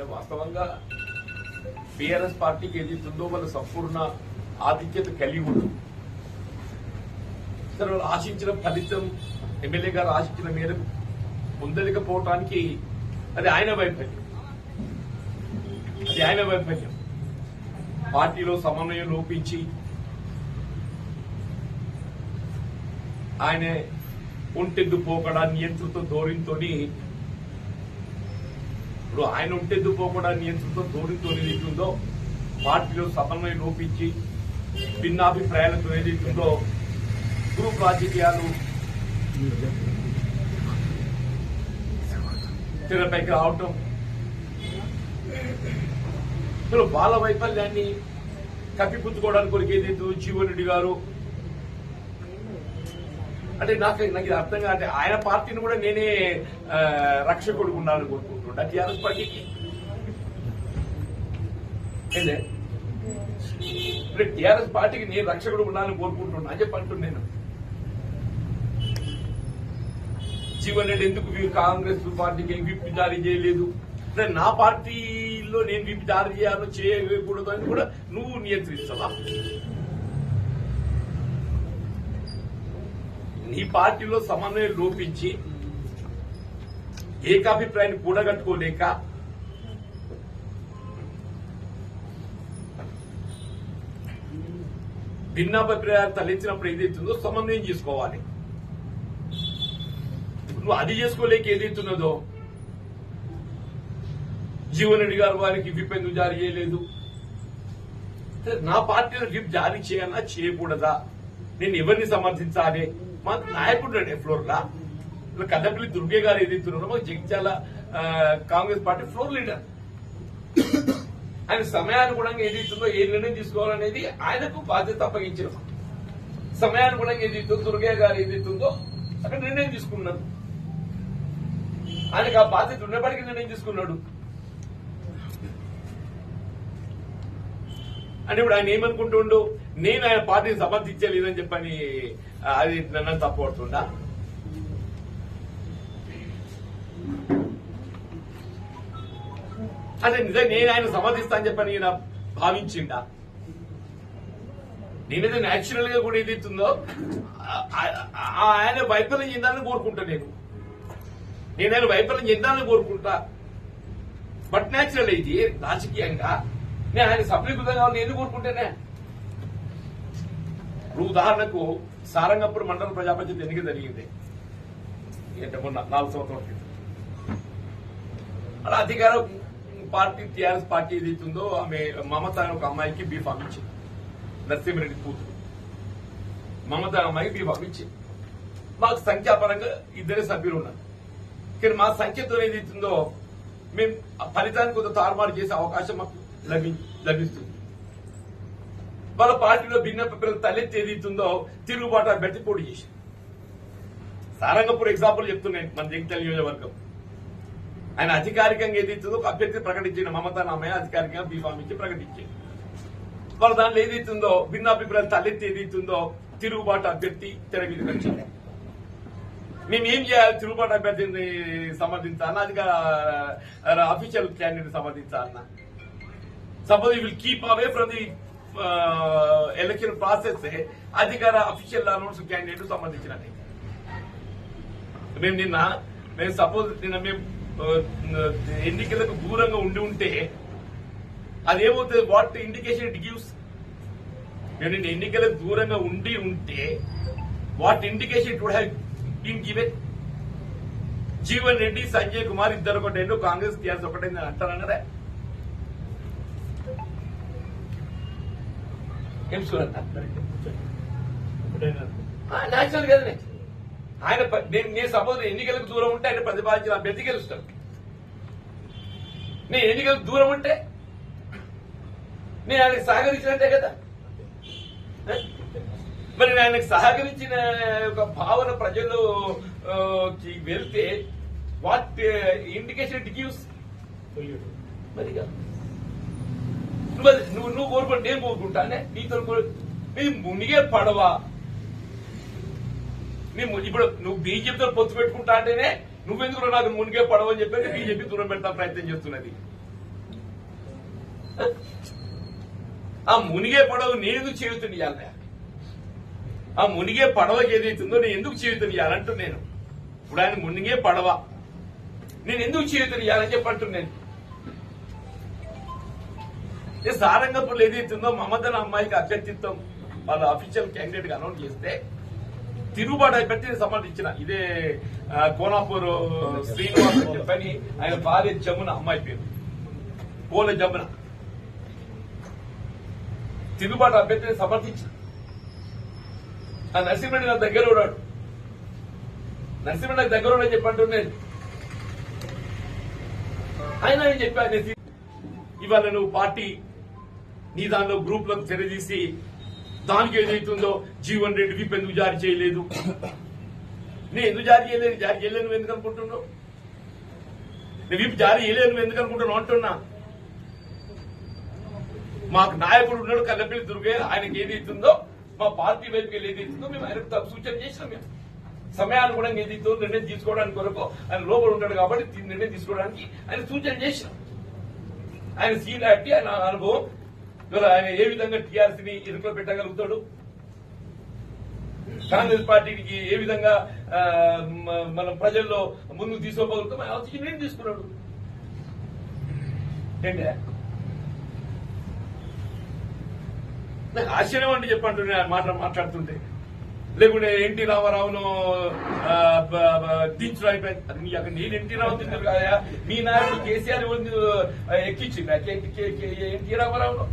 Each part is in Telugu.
అంటే వాస్తవంగా బీఆర్ఎస్ పార్టీకి ఏదైతుందో వాళ్ళ సంపూర్ణ ఆధిక్యత కలిగి ఉంటుంది సరే వాళ్ళు ఆశించిన ఫలితం ఎమ్మెల్యే గారు ఆశించిన మేరకు పొందలేకపోవటానికి అది ఆయన వైఫల్యం. అది ఆయన వైఫల్యం. పార్టీలో సమన్వయం లోపించి ఆయన ఒంటెద్దు పోకడా నియంత్రిత ధోరణితోని ఇప్పుడు ఆయన ఒంటెద్దు పోకడా నియంత్రణతో ధోరణితో ఏదైతుందో పార్టీలో సమన్వయం లోపించి భిన్నాభిప్రాయాలతో ఏదైతుందో గ్రూప్ రాజకీయాలు తెరపైకి రావటం. ఇప్పుడు బాల వైఫల్యాన్ని కప్పిపుచ్చుకోవడానికి కొరకు ఏదైతే జీవన్ రెడ్డి గారు. అంటే నాకు నాకు ఇది అర్థం కాదు. ఆయన పార్టీని కూడా నేనే ఆ, కొడుకు ఉండాలని కోరుకుంటుంటా టీఆర్ఎస్ పార్టీకి టీఆర్ఎస్ పార్టీకి నేను రక్షకుడు ఉండాలని కోరుకుంటున్నా అని చెప్పి నేను జీవన్ రెడ్డి ఎందుకు కాంగ్రెస్ పార్టీకి విప్ జారీ చేయలేదు నా పార్టీలో నేను విప్ జారీ చేయాలో చేయకూడదు అని కూడా నువ్వు నియంత్రిస్తావా నీ పార్టీలో సమన్వయం లోపించి ఏకాభిప్రాయాన్ని కూడగట్టుకోలేక భిన్నాభిప్రాయాలు తలెత్తినప్పుడు ఏదైతుందో సమన్వయం చేసుకోవాలి. నువ్వు అది చేసుకోలేక ఏదైతున్నదో జీవన్ రెడ్డి గారు వారికి విప్ ఎందుకు జారీ చేయలేదు? నా పార్టీలో విప్ జారీ చేయన్నా చేయకూడదా? నేను ఎవరిని సమర్థించాలి? మా నాయకుడు ఫ్లోర్ లా ఇప్పుడు కద్దపల్లి దుర్గే గారు ఏదైతున్నారో మాకు Jagtial Congress party floor leader. ఆయన సమయానుగుణంగా ఏదైతుందో ఏ నిర్ణయం తీసుకోవాలనేది ఆయనకు బాధ్యత అప్పగించారు. సమయానుగుణంగా ఏదైతుందో దుర్గే గారు ఏదైతుందో అక్కడ నిర్ణయం తీసుకున్నారు. ఆయనకు ఆ బాధ్యత ఉన్నప్పటికీ నిర్ణయం తీసుకున్నాడు. అంటే ఇప్పుడు ఆయన ఏమనుకుంటుండు? నేను ఆయన పార్టీని సమర్థించలేదని చెప్పని అది నన్ను తప్పడుతుందా అంటే నిజంగా నేను ఆయన సమర్థిస్తా అని చెప్పని ఈయన భావించిండా? నేనైతే న్యాచురల్గా కూడా ఏదైతుందో ఆ- ఆయన వైఫల్యం చెందాలని కోరుకుంటా నేను. నేను ఆయన వైఫల్యం చెందాలని కోరుకుంటా. బట్ న్యాచురల్ ఇది రాజకీయంగా. నేను ఆయన సఫలీకృతం కావాలని ఎందుకు కోరుకుంటేనే? ఇప్పుడు ఉదాహరణకు సారంగపూర్ మండల ప్రజాపతి ఎన్నిక జరిగింది. అంటే మొన్న నాలుగు సంవత్సరాల క్రితం. అలా అధికారం పార్టీ టీఆర్ఎస్ పార్టీ ఏదైతుందో ఆమె మమత అనే ఒక అమ్మాయికి బీఫ్ అమ్మించింది. నరసింహరెడ్డి కూతురు. మమత అమ్మాయికి బీఫ్ అమ్మించింది. మాకు సంఖ్యాపరంగా ఇద్దరే సభ్యులు ఉన్నారు. కానీ మా సంఖ్యతో ఏదైతుందో మేము ఫలితాన్ని కొంత తారుమారు చేసే అవకాశం మాకు లభి లభిస్తుంది. వాళ్ళ పార్టీలో భిన్న పిల్లల తలెత్తి ఏదైతుందో తిరుగుబాటు పెట్టి పోటీ చేసి సారంగపూర్ ఎగ్జాంపుల్ చెప్తున్నాను మన జగిత్యాల నియోజకవర్గం. ఆయన అధికారికంగా ఏదైతుందో ఒక అభ్యర్థి ప్రకటించిన మమతా నామయ్య అధికారికంగా బీఫామ్ ఇచ్చి ప్రకటించింది వాళ్ళ దాంట్లో ఏదైతుందో భిన్నాభిప్రాయాలు తలెత్తి ఏదైతుందో తిరుగుబాటు అభ్యర్థి తెర మీదకి వచ్చింది మేము ఏం చేయాలి? తిరుగుబాటు అభ్యర్థిని సమర్థించాలన్నా అది official candidate సమర్థించాలన్నా suppose will keep away from the election process అధికార అఫీషియల్ అనౌన్స్ క్యాండిడేట్ సంబంధించిన మేము నిన్న మేము సపోజ్ నిన్న మేము ఎన్నికలకు దూరంగా ఉండి ఉంటే అదేమవుతుంది? వాట్ ఇండికేషన్ ఇట్ గివ్స్ నేను ఎన్నికలకు దూరంగా ఉండి ఉంటే what indication it would have been given Jeevan Reddy Sanjay Kumar ఇద్దరు ఒకటేండు కాంగ్రెస్ టీఆర్ఎస్ ఒకటైంది అంటారన్నదే ఏం చూడండి నేచురల్ కదనే ఆయన నేను నేను సపోజ్ ఎన్నికలకు దూరం ఉంటే ఆయన ప్రతిపాదించిన అభ్యర్థి గెలుస్తాను నేను ఎన్నికలకు దూరం ఉంటే? నేను ఆయనకు సహకరించినట్టే కదా? మరి నేను ఆయనకు సహకరించిన ఒక భావన ప్రజలు వెళ్తే వాట్ ఇండికేషన్ ఇట్ గివ్స్ మరిగా? నువ్వు నువ్వు నువ్వు కోరుకుంటే నేను కోరుకుంటానే నీతో నీ మునిగే పడవా. నీ ఇప్పుడు నువ్వు బీజేపీతో పొత్తు పెట్టుకుంటా అంటేనే నువ్వెందుకు నాకు మునిగే పడవ అని చెప్పి బీజేపీ దూరం పెడతా ప్రయత్నం చేస్తున్నది. ఆ మునిగే పడవ నేను చేయుతుంది ఆ మునిగే పడవకి ఏదైతుందో నేను ఎందుకు చేయుతునియాలంటూ నేను. ఇప్పుడు ఆయన మునిగే పడవ. నేను ఎందుకు చేయుతునియాలని చెప్పంటున్నాను ఈ సారంగపూర్లో ఏదైతుందో మమతల అమ్మాయికి అభ్యర్థిత్వం వాళ్ళ అఫీషియల్ క్యాండిడేట్గా అనౌన్స్ చేస్తే తిరుగుబాటు పెట్టి సమర్థించిన ఇదే కోనాపూర్ శ్రీనివాస్ అని చెప్పని ఆయన భార్య జమున అమ్మాయి పేరు. కోల జమున. తిరుగుబాటు అభ్యర్థిని సమర్థించిన. ఆ నరసింహుడి నా దగ్గర ఉన్నాడు. నరసింహుడి నాకు దగ్గర ఉన్నాడు చెప్పంటున్నాను ఆయన ఏం చెప్పాను ఇవాళ నువ్వు పార్టీ నీ దానిలో గ్రూప్లకు తెరదీసి దానికి ఏదైతుందో జీవన్ రెడ్డి పెందుకు జారీ చేయలేదు. నేను ఎందుకు జారీ చేయలేదు? జారీ చేయలేదు నువ్వు ఎందుకు అనుకుంటున్నావు? విప్ జారీ చేయలేదు నువ్వు ఎందుకు అనుకుంటున్నావు అంటున్నా. మాకు నాయకుడు ఉన్నాడు కల్లపల్లి దుర్గే ఆయనకి ఇస్తుందో మా పార్టీ వైపుకి ఏది ఇస్తుందో మేము ఆయనకు తప్పు సూచన చేసినాం మేము. సమయాన్ని కూడా ఏది ఇస్తుందో నిర్ణయం తీసుకోవడానికి కొరకు ఆయన లోపల ఉంటాడు కాబట్టి నిర్ణయం తీసుకోవడానికి ఆయన సూచన చేసినాం. ఆయన సీనియారిటీ ఆయన అనుభవం. ఇవాళ ఆయన ఏ విధంగా టీఆర్సీని ఇరుకులో పెట్టగలుగుతాడు? కాంగ్రెస్ పార్టీకి ఏ విధంగా మనం ప్రజల్లో ముందుకు తీసుకోగలుగుతాం ఆలోచించి నేను తీసుకున్నాడు ఏంటి? నాకు ఆశ్చర్యం అంటే చెప్పంటుండే మాట మాట్లాడుతుంటే. లేకుంటే ఎన్టీ రామారావును దించడం అయిపోయింది మీ అక్కడ నేను ఎన్టీ రావు తింటారు కదా మీ నాయకుడు కేసీఆర్ ఎక్కించింది ఎన్టీ రామారావును.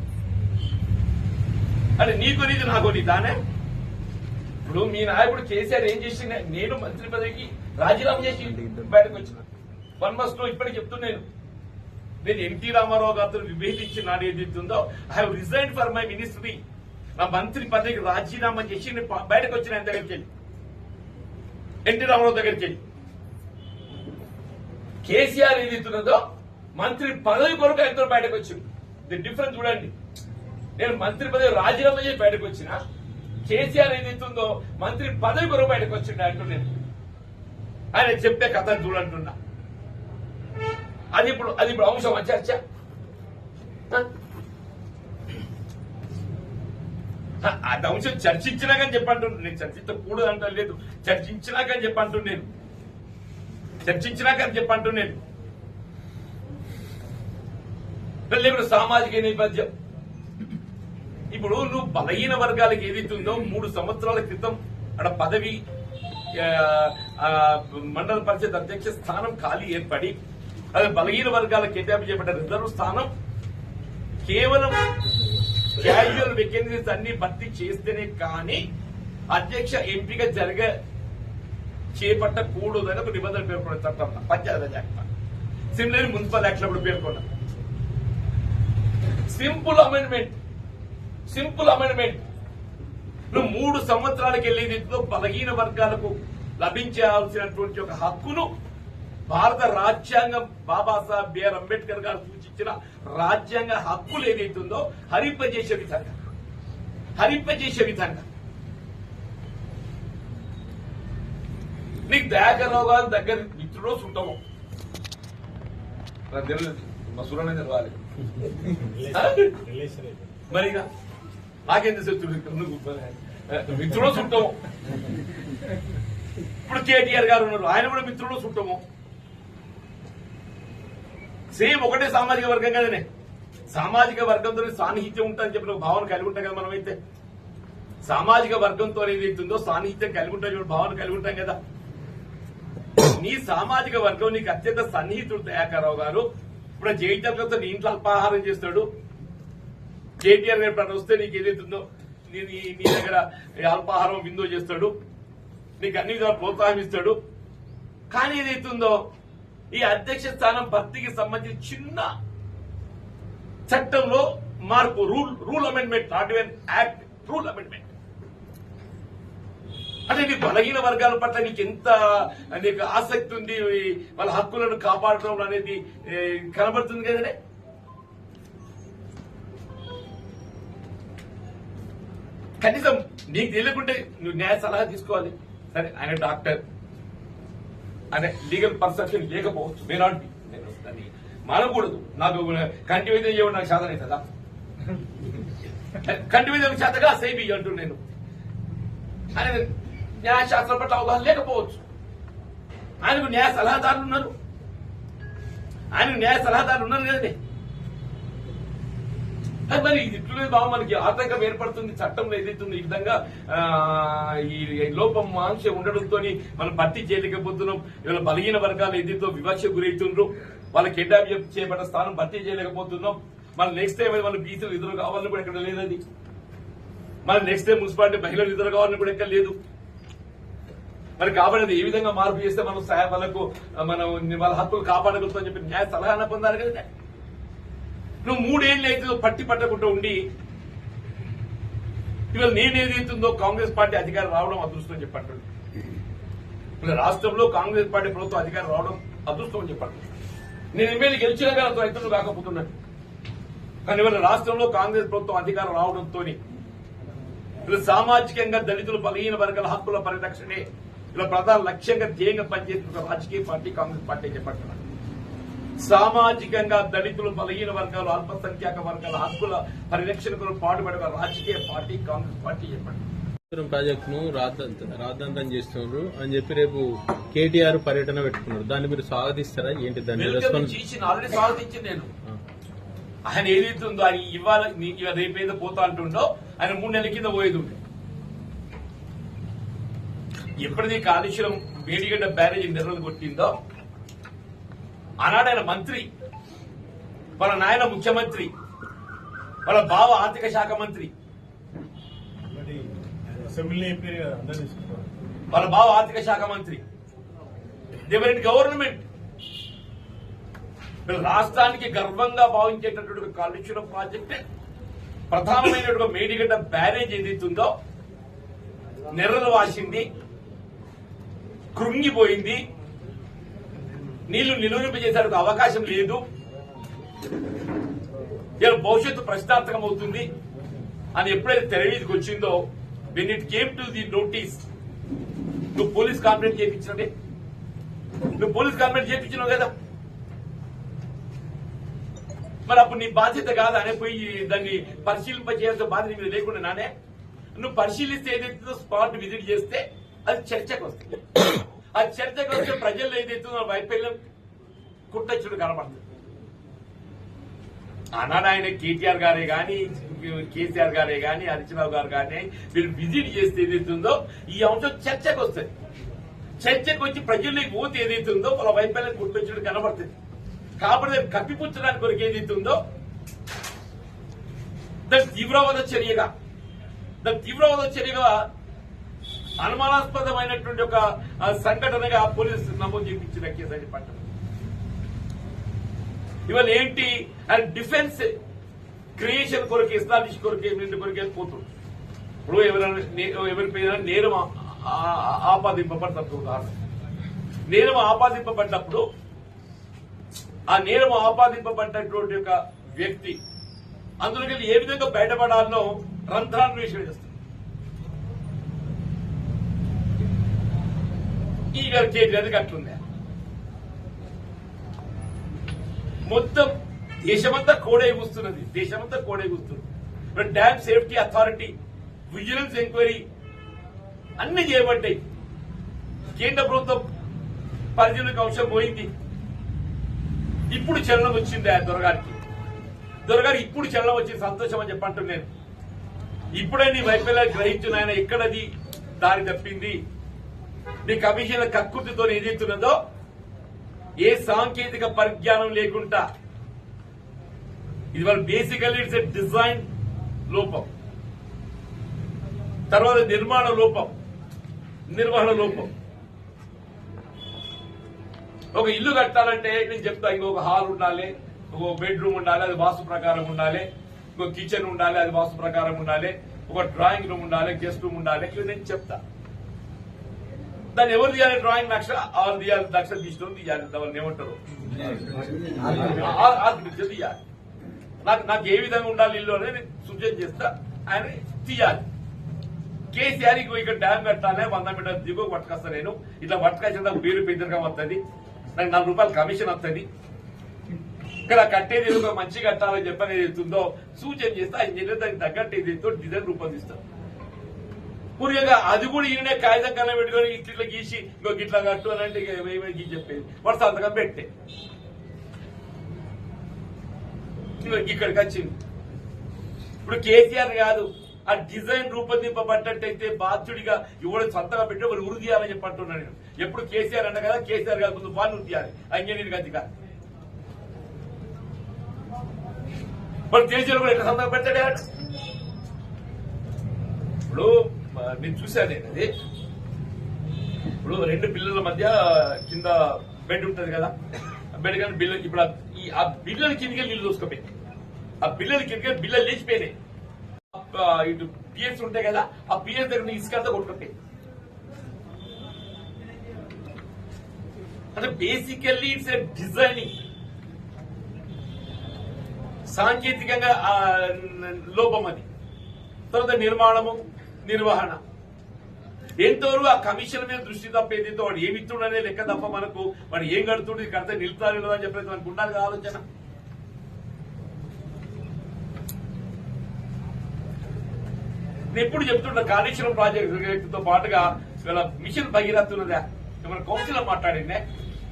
అంటే నీకు నీది నాకు నీ దానే ఇప్పుడు మీ నాయకుడు కేసీఆర్ ఏం చేసింది నేను మంత్రి పదవికి రాజీనామా చేసి బయటకు వచ్చిన. వన్ మస్ట్లో ఇప్పటికి చెప్తున్నాను నేను. ఎన్టీ రామారావు గారితో విభేదించి నాడు ఏదైతుందో I have resign for my ministry నా మంత్రి పదవికి రాజీనామా చేసి నేను బయటకు వచ్చిన ఆయన దగ్గరికి వెళ్ళి. ఎన్టీ రామారావు దగ్గరికి వెళ్ళి. కేసీఆర్ ఏదైతున్నదో మంత్రి పదవి కొరకు ఆయనతో బయటకు వచ్చింది ది డిఫరెన్స్ చూడండి. నేను మంత్రి పదవి రాజీనామా చేసి బయటకు వచ్చినా కేసీఆర్ ఏదైతుందో మంత్రి పదవి కొరకు బయటకు వచ్చిండు అంటున్నాను ఆయన చెప్పే కథ చూడంటున్నా. అది ఇప్పుడు అది ఇప్పుడు అంశం చర్చ. ఆ? అది అంశం చర్చించినాకని చెప్పంటుండ్రు నేను చర్చించకూడదు అంట లేదు. చర్చించినాకని చెప్పంటున్నాను నేను. చర్చించినాకని చెప్పంటున్నాను లేకపోతే సామాజిక నేపథ్యం. ఇప్పుడు నువ్వు బలహీన వర్గాలకు ఏదైతుందో మూడు సంవత్సరాల క్రితం అక్కడ పదవి మండల పరిషత్ అధ్యక్ష స్థానం ఖాళీ ఏర్పడి అది బలహీన వర్గాలకు కేటాయింపు చేయబడ్డ రిజర్వ్ స్థానం కేవలం క్యాజువల్ వేకెన్సీస్ అన్ని భర్తీ చేస్తేనే కానీ అధ్యక్ష ఎంపిక జరగ చేపట్టకూడదని ఒక నిబంధన పేర్కొన్న చట్టం. పంచాయతీ యాక్ట్. సిమిలర్ మున్సిపల్ యాక్ట్లో కూడా సింపుల్ అమెండ్మెంట్ సింపుల్ అమెండ్మెంట్. నువ్వు మూడు సంవత్సరాలకు వెళ్ళేదితో బలహీన వర్గాలకు లభించాల్సినటువంటి ఒక హక్కును భారత రాజ్యాంగం బాబాసాహెబ్ బిఆర్ అంబేద్కర్ గారు సూచించిన రాజ్యాంగ హక్కులు ఏదైతుందో హరింపజేసే విధంగా. హరింపజేసే విధంగా. నీకు దయాకర్రావు గారు దగ్గర మిత్రుడో సుంటమో? నాకు తెలియదు మా తెలవాలి మరి ఇక నాకేం తెలుసు నువ్వు మిత్రుడో ఇప్పుడు కేటీఆర్ గారు ఉన్నారు ఆయన కూడా మిత్రుడు చుట్టము సేమ్ ఒకటే సామాజిక వర్గం కదనే సామాజిక వర్గంతో సాన్నిహిత్యం ఉంటుందని చెప్పిన భావన కలిగి ఉంటాం కదా మనమైతే సామాజిక వర్గంతో ఏదైతుందో సాన్నిహిత్యం కలిగి ఉంటాం భావన కలిగి ఉంటాం కదా నీ సామాజిక వర్గం నీకు అత్యంత సన్నిహితుడు దయాకరావు గారు ఇప్పుడు జైత్యంతో నీ ఇంట్లో అల్పాహారం చేస్తాడు? కేటీఆర్ గారు ఇప్పుడు వస్తే నీకు ఏదైతుందో నీ నీ- దగ్గర అల్పాహారం విందో చేస్తాడు నీకు అన్ని విధాలు ప్రోత్సాహం ఇస్తాడు. కానీ ఏదైతుందో ఈ అధ్యక్ష స్థానం భర్తీకి సంబంధించి చిన్న చట్టంలో మార్పు rule rule amendment not even act rule amendment. అంటే నీ బలహీన వర్గాల పట్ల నీకు ఎంత నీకు ఆసక్తి ఉంది వాళ్ళ హక్కులను కాపాడటం అనేది కనబడుతుంది కదండీ? కనీసం నీకు తెలియకుంటే నువ్వు న్యాయ సలహా తీసుకోవాలి. సరే ఆయన డాక్టర్. అనే లీగల్ పర్సెప్షన్ లేకపోవచ్చు. మే నాట్ బి నేను దాన్ని మానకూడదు. నాకు కంటి వైద్యం చేయడం నాకు శాతం అవుతుందా కంటి వైద్యం చేతగా సేబి అంటూ నేను. ఆయన న్యాయశాస్త్రం పట్ల అవగాహన లేకపోవచ్చు. ఆయనకు న్యాయ సలహాదారులు ఉన్నారు. ఆయనకు న్యాయ సలహాదారులు ఉన్నారు కదండి. మరి ఇది ఇట్లనే బాబు మనకి ఆటంకం ఏర్పడుతుంది చట్టంలో ఏదైతుంది ఈ విధంగా ఈ లోపం ఆంక్ష ఉండడంతో మనం భర్తీ చేయలేకపోతున్నాం. ఇవాళ బలహీన వర్గాలు ఏదైతే వివక్ష గురవుతుండ్రు వాళ్ళకి కిడ్నాప్ చేయబడ్డ స్థానం భర్తీ చేయలేకపోతున్నాం. మన నెక్స్ట్ టైం మన బీసీలు ఇద్దరు కావాలని కూడా ఇక్కడ లేదది మన నెక్స్ట్ టైం మున్సిపాలిటీ మహిళలు ఎదురు కావాలని కూడా ఎక్కడ లేదు. మరి కాబట్టి ఏ విధంగా మార్పు చేస్తే మనం సహాయ వాళ్ళకు మనం వాళ్ళ హక్కులు కాపాడగలుగుతాం చెప్పి న్యాయ సలహా పొందాలి కదా నువ్వు మూడేళ్ళు అయితే పట్టి పట్టకుండా ఉండి ఇవాళ నేనేదైతుందో కాంగ్రెస్ పార్టీ అధికారం రావడం అదృష్టం చెప్పండి ఇలా రాష్ట్రంలో కాంగ్రెస్ పార్టీ ప్రభుత్వం అధికారం రావడం అదృష్టం అని చెప్పండి నేను ఎమ్మెల్యే గెలిచిన కానీ అంత రైతులు కాకపోతున్నాను. కానీ ఇవాళ రాష్ట్రంలో కాంగ్రెస్ ప్రభుత్వం అధికారం రావడంతో ఇలా సామాజికంగా దళితులు బలహీన వర్గాల హక్కుల పరిరక్షణే ఇలా ప్రధాన లక్ష్యంగా ధ్యేయంగా పనిచేస్తున్న రాజకీయ పార్టీ కాంగ్రెస్ పార్టీ చెప్పంటున్నాను సామాజికంగా దళితులు బలహీన వర్గాలు అల్పసంఖ్యాక వర్గాల హక్కుల పరిరక్షణకు పాటుపడే రాజకీయ పార్టీ కాంగ్రెస్ పార్టీ చెప్పండి కాళేశ్వరం ప్రాజెక్టును రాద్దంత చేస్తున్నారు అని చెప్పి రేపు కేటీఆర్ పర్యటన పెట్టుకున్నారు. దాన్ని మీరు స్వాగతిస్తారా? ఏంటి దాని వెల్కమ్ రెస్పాన్స్ చేసిన ఆల్రెడీ స్వాగతించింది నేను. ఆయన ఏదైతే ఉందో ఆయన ఇవాళ నీ- ఇవాళ రేపేదో పోతా అంటుండో ఆయన మూడు నెలల కింద పోయేది ఉండే. ఎప్పుడైతే కాళేశ్వరం వేడిగడ్డ బ్యారేజ్ నిర్వహణ కొట్టిందో ఆనాడు ఆయన మంత్రి వాళ్ళ నాయన ముఖ్యమంత్రి వాళ్ళ బావ ఆర్థిక శాఖ మంత్రి. వాళ్ళ బావ ఆర్థిక శాఖ మంత్రి. ఇన్ గవర్నమెంట్ రాష్ట్రానికి గర్వంగా భావించేటటువంటి కాళేశ్వరం ప్రాజెక్ట్ ప్రధానమైనటువంటి మేడిగడ్డ బ్యారేజ్ ఏదైతుందో నెర్రలు వాసింది కృంగిపోయింది. నీళ్ళు నిలువరింపజేసేందుకు అవకాశం లేదు. ఇలా భవిష్యత్తు ప్రశ్నార్థకం అవుతుంది అని ఎప్పుడైతే తెరవీధికి వచ్చిందో when it came to the notice నువ్వు పోలీస్ కంప్లైంట్ చేయించినదే నువ్వు పోలీస్ కంప్లైంట్ చేయించినావు కదా. మరి అప్పుడు నీ బాధ్యత కాదు? అనే పోయి దాన్ని పరిశీలింప చేయాల్సిన బాధ్యత మీద లేకుండా నానే. నువ్వు పరిశీలిస్తే ఏదైతుందో స్పాట్ విజిట్ చేస్తే అది చర్చకు వస్తుంది. ఆ చర్చకు వస్తే ప్రజల్లో ఏదైతుందో వైఫల్యం కుట్టచ్చుడు కనబడుతుంది అన్నాడు ఆయన కేటీఆర్ గారే గాని కేసీఆర్ గారే గాని హరిచరావు గారు కానీ వీళ్ళు విజిట్ చేస్తే ఏదైతుందో ఈ అంశం చర్చకు వస్తుంది. చర్చకు వచ్చి ప్రజల్లోకి పోతే ఏదైతుందో వాళ్ళ వైఫల్యం గుర్తొచ్చినట్టు కనబడుతుంది కాబట్టి కప్పిపుచ్చడానికి కొరకు ఏదైతుందో దాని తీవ్రవాద చర్యగా దాని తీవ్రవాద చర్యగా అనుమానాస్పదమైనటువంటి ఒక సంఘటనగా పోలీసు నమోదు చేయించిన కేసు అని పట్టణం. ఇవాళ ఏంటి? అండ్ డిఫెన్స్ క్రియేషన్ కొరకు ఎస్టాబ్లిష్ కొరకు ఏమిటి కొరకు పోతుంది? ఇప్పుడు ఎవరైనా నే- నేరం ఆపాదింపబడతారు ఆపాదింపబడ్డప్పుడు ఉదాహరణ నేరం ఆపాదింపబడ్డప్పుడు ఆ నేరం ఆపాదింపబడ్డటువంటి ఒక వ్యక్తి అందులోకి ఏ విధంగా బయటపడాలో రంధ్రాన్వేషణ చేస్తారు ఈ గారు కేటీఆర్ అట్లుంది మొత్తం దేశమంతా కోడే కూస్తున్నది. దేశమంతా కోడే కూస్తున్నది dam safety authority vigilance enquiry అన్ని చేయబడ్డాయి. కేంద్ర ప్రభుత్వం పరిధిలోకి అంశం పోయింది. ఇప్పుడు చలనం వచ్చింది ఆ దొరగారికి. దొరగారు ఇప్పుడు చలనం వచ్చింది సంతోషం అని చెప్పంటున్నాను ఇప్పుడే నీ వైఫల్యాలు గ్రహించిన ఆయన ఎక్కడది దారి తప్పింది? నీ కమిషన్ కక్కుర్తితో ఏదైతున్నదో ఏ సాంకేతిక పరిజ్ఞానం లేకుండా. ఇది వాళ్ళ బేసికల్లీ ఇట్స్ ఎ డిజైన్ లోపం. తర్వాత నిర్మాణ లోపం. నిర్వహణ లోపం. ఒక ఇల్లు కట్టాలంటే నేను చెప్తా ఇంకొక హాల్ ఉండాలి ఒక బెడ్రూమ్ ఉండాలి అది వాస్తు ప్రకారం ఉండాలి ఇంకో కిచెన్ ఉండాలి అది వాస్తు ప్రకారం ఉండాలి ఒక డ్రాయింగ్ రూమ్ ఉండాలి గెస్ట్ రూమ్ ఉండాలి ఇవి నేను చెప్తా. దాన్ని ఎవరు తీయాలి? డ్రాయింగ్ నక్ష ఆరు తీయాలి. నక్ష తీసిన తీయాలి. వాళ్ళని ఏమంటారు? ఆర్కిటెక్చర్ తీయాలి. నాకు నాకు ఏ విధంగా ఉండాలి ఇల్లు అనేది సూచన చేస్తా. ఆయన తీయాలి. కేసీఆర్ పోయి ఇక్కడ డ్యామ్ కట్టాలే వంద మీటర్ దిగు పట్టుకొస్తా నేను. ఇట్లా పట్టుకొచ్చిన పేరు పెద్దగా వస్తుంది నాకు నాలుగు రూపాయలు కమిషన్ వస్తుంది ఇక్కడ కట్టేది ఒక మంచి కట్టాలని చెప్పని ఏదైతుందో సూచన చేస్తే. ఆ ఇంజనీర్ దానికి తగ్గట్టు ఏదైతే డిజైన్ రూపొందిస్తారు పూర్తిగా అది కూడా ఈయనే కాగితం కన్నా పెట్టుకొని ఇట్లా గీసి ఇంకో గిట్లా కట్టు అని అంటే గీసి చెప్పేది. వాడు సంతకం పెట్టే. ఇక్కడికి వచ్చింది. ఇప్పుడు కేసీఆర్ కాదు ఆ డిజైన్ రూపొందింపబడ్డట్టయితే బాధ్యుడిగా ఇవ్వడం సొంతగా పెట్టి వాళ్ళు ఉరి తీయాలని చెప్పి అంటున్నాను నేను ఎప్పుడు కేసీఆర్ అన్న కదా కేసీఆర్ కాదు ముందు వాళ్ళు ఉరి తీయాలి. ఆ ఇంజనీరింగ్ అధికారి వాళ్ళు కేసీఆర్ కూడా ఎట్లా సంతకం పెట్టాడు? ఇప్పుడు నేను చూశాను నేను అది ఇప్పుడు రెండు పిల్లల మధ్య కింద బెడ్ ఉంటుంది కదా. ఆ బెడ్ కానీ బిల్లు ఇప్పుడు ఆ- బిల్లల కిందకి నీళ్ళు చూసుకోపోయి ఆ బిల్లల కిందకి బిల్లలు లేచిపోయినాయి. ఇటు పిఎస్ ఉంటాయి కదా ఆ పిఎస్ దగ్గర ఇసుకంతా కొట్టుకుంటాయి అంటే బేసికల్లీ ఇట్స్ ఎ డిజైనింగ్ సాంకేతికంగా ఆ, లోపం అది. తర్వాత నిర్మాణము నిర్వహణ. ఎంతవరకు ఆ కమిషన్ మీద దృష్టి తప్ప ఏదైతే వాడు ఏమి ఇస్తుండనే లెక్క తప్ప మనకు వాడు ఏం కడుతుండే కడితే నిలుపుతారు అని చెప్పేసి మనకు ఉండాలి కదా ఆలోచన. నేను ఎప్పుడు చెప్తున్నా కాళేశ్వరం ప్రాజెక్టుతో పాటుగా ఇవాళ మిషన్ భగీరథ ఉన్నదా? మన కౌన్సిల్ మాట్లాడిందే?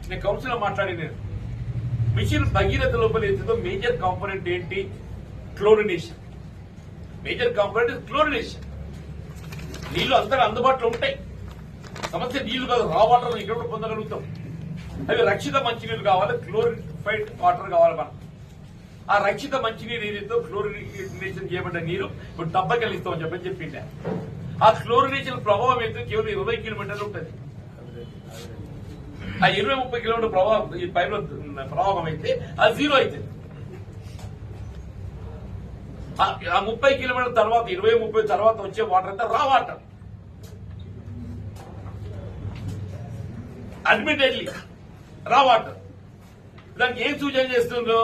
నేను కౌన్సిల్ మాట్లాడింది మిషన్ భగీరథ లోపల ఏంటిదో మేజర్ కాంపోనెంట్ ఏంటి? క్లోరినేషన్ మేజర్ కాంపోనెంట్ క్లోరినేషన్ నీళ్ళు అంతగా అందుబాటులో ఉంటాయి. సమస్య నీళ్ళు కాదు రా వాటర్ ఇక్కడ కూడా పొందగలుగుతాం? అవి రక్షిత మంచినీరు కావాలి క్లోరిఫైడ్ వాటర్ కావాలి మనం. ఆ రక్షిత మంచినీరు ఏదైతే క్లోరినేషన్ చేయబడ్డ నీరు ఇప్పుడు డబ్బకెళ్ళి చెప్పని చెప్పిండే. ఆ క్లోరినేషన్ ప్రభావం అయితే కేవలం ఇరవై కిలోమీటర్లు ఉంటుంది. ఆ ఇరవై ముప్పై కిలోమీటర్ ప్రభావం ఈ పైన ప్రభావం అయితే ఆ జీరో అవుతుంది ఆ- ఆ ముప్పై కిలోమీటర్ తర్వాత ఇరవై ముప్పై తర్వాత వచ్చే వాటర్ అంతా రా వాటర్ అడ్మిటెడ్లీ రా వాటర్ దానికి ఏం సూచన చేస్తుందో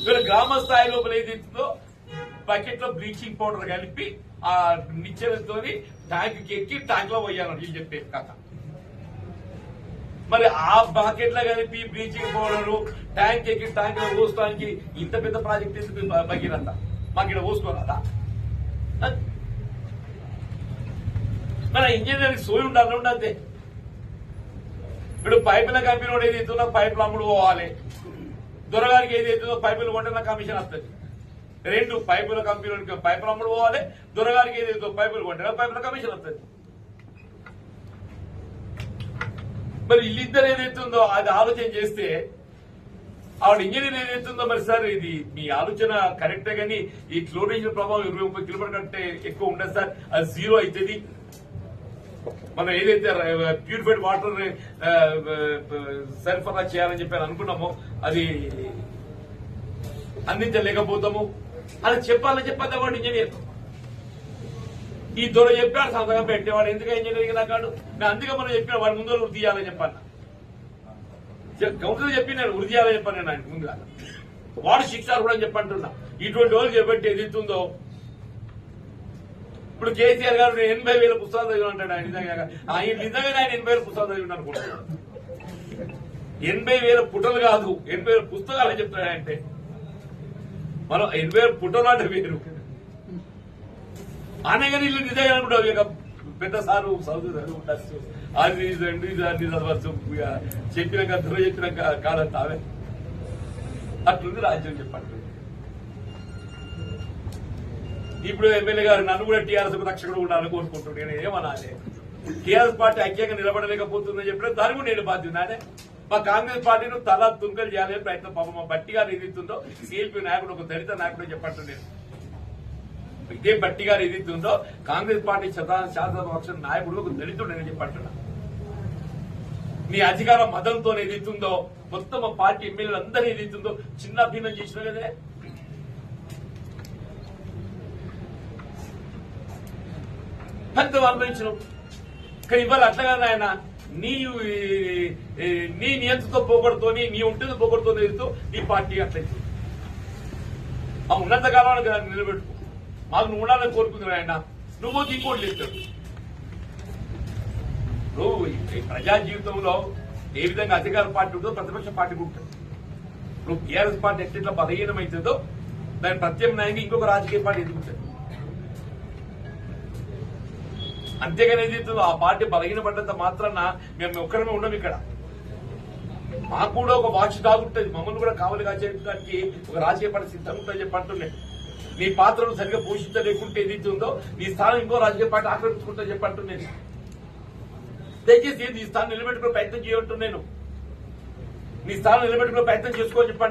మీరు గ్రామ స్థాయి లోపల ఏది ఇస్తుందో బకెట్లో బ్లీచింగ్ పౌడర్ కలిపి ఆ నిచ్చెనతో ట్యాంక్ ఎక్కి ట్యాంక్లో పోయాను వీళ్ళు చెప్పే కథ. మరి ఆ బకెట్లో కలిపి బ్లీచింగ్ పౌడర్ ట్యాంక్ ఎక్కి ట్యాంక్లో పోసుకోవడానికి ఇంత పెద్ద ప్రాజెక్ట్ ఎందుకు బ- మాకు ఇక్కడ పోసుకోరాదా? మన ఇంజనీరింగ్ సోయి ఉండాలి ఉండద్దే ఇప్పుడు పైపుల కంపెనీ వాడు ఏది ఎత్తున్నా పైపులు అమ్ముడు పోవాలి. దొరగారికి ఏది ఎత్తుందో పైపులు కొంటే నాకు కమిషన్ వస్తుంది. రెండు పైపుల కంపెనీ వాడికి పైపులు అమ్ముడు పోవాలి దొరగారికి ఏది ఎత్తుందో పైపులు కొంటే పైపుల కమిషన్ వస్తుంది. మరి వీళ్ళిద్దరు ఏదైతుందో అది ఆలోచన చేస్తే ఆవిడ ఇంజనీర్ ఏదైతుందో మరి సార్ ఇది మీ ఆలోచన కరెక్టే కానీ ఈ క్లోరేషన్ ప్రభావం ఇరవై ముప్పై కిలోమీటర్ కంటే ఎక్కువ ఉండదు సార్. అది జీరో అవుతుంది. మనం ఏదైతే ప్యూరిఫైడ్ వాటర్ సరఫరా చేయాలని చెప్పి అనుకున్నామో అది అందించలేకపోతాము. అలా చెప్పాలని చెప్పద్దా వాడు ఇంజనీర్. ఈ దొర చెప్పాడు సంతకం పెట్టేవాడు. ఎందుకు ఇంజనీరింగ్ దాకాడు నేను అందుకే మనం చెప్పిన వాడి ముందు వృద్ధి చేయాలని చెప్పాను. కౌన్సిల్ చెప్పి నేను వృద్ధి చేయాలని చెప్పాను నేను ఆయనకు వాడు శిక్ష కూడా చెప్పంటున్నా. ఇటువంటి వాళ్ళు చెప్పట్టి ఎదుగుతుందో ఇప్పుడు కేసీఆర్ గారు ఎనభై వేల పుస్తకాలు చదివి అంటాడు ఆయన నిజంగా. ఆయన నిజంగానే ఆయన ఎనభై వేల పుస్తకాలు చదివి అనుకుంటున్నాడు. ఎనభై వేల పుటలు కాదు ఎనభై వేల పుస్తకాలు అని చెప్తాడు అంటే? మనం ఎనభై వేల పుటలు అంటే వేరు. అనగానే ఇల్లు నిజంగా అనుకుంటావు ఇక పెద్ద సారు చదువు ఉండొచ్చు అది ఇది అన్ని చదవచ్చు చెప్పినాక ధర చెప్పినాక అట్లుంది రాజ్యం చెప్పండి. ఇప్పుడు ఎమ్మెల్యే గారు నన్ను కూడా టీఆర్ఎస్ రక్షకుడు ఉండాలని కోరుకుంటున్నాను. నేను ఏమనాలి? టీఆర్ఎస్ పార్టీ ఐక్యంగా నిలబడలేకపోతుందని చెప్పిన దాని కూడా నేను బాధ్యత మా కాంగ్రెస్ పార్టీని తల తుంకలు చేయాలని ప్రయత్నం పాప మా బట్టిగా ఏదైతుందో సిఎల్పి నాయకుడు ఒక దళిత నాయకుడు చెప్పట్టు నేను. ఇదే బట్టి గారు ఏదైతుందో కాంగ్రెస్ పార్టీ శతా శాసనపక్ష నాయకుడు ఒక దళితుడు నేను చెప్పంటున్నా. నీ అధికార మతంతో ఏదైతుందో మొత్తం పార్టీ ఎమ్మెల్యేలు అందరూ ఏదైతుందో చిన్న భిన్నం చేసిన కదే పెద్ద అనుభవించడం. కానీ ఇవాళ అట్లా కాదు ఆయన నీ నీ నియంత్రణతో పోగొడుతోని నీ ఉంటుంది పోగొడుతో నీ పార్టీ అట్లయితే ఆ ఉన్నంత కాలానికి నిలబెట్టుకో. మాకు నువ్వు ఉండాలని కోరుకుంది ఆయన నువ్వు ఇంకోటి లేస్తాడు నువ్వు ప్రజా జీవితంలో ఏ విధంగా అధికార పార్టీ ఉంటుందో ప్రతిపక్ష పార్టీ ఉంటుంది. ఇప్పుడు టీఆర్ఎస్ పార్టీ ఎట్లా బలహీనమైతుందో దాని ప్రత్యామ్నాయంగా ఇంకొక రాజకీయ పార్టీ ఎదుగుతుంది అంతేగాని ఏదైతుందో ఆ పార్టీ బలహీనపడ్డంత మాత్రాన మేము ఒక్కరమే ఉండం ఇక్కడ. మాకు కూడా ఒక వాచ్ డాగ్ ఉంటుంది మమ్మల్ని కూడా కావాలి కాచేయడానికి ఒక రాజకీయ పార్టీ సిద్ధం ఉంటుంది చెప్పి నీ పాత్రను సరిగ్గా పోషించలేకుంటే ఏదైతే ఉందో నీ స్థానం ఇంకో రాజకీయ పార్టీ ఆక్రమించుకుంటా చెప్పి దయచేసి నీ స్థానం నిలబెట్టుకునే ప్రయత్నం చేయమంటున్నాను నీ స్థానం నిలబెట్టుకునే ప్రయత్నం చేసుకో చెప్పి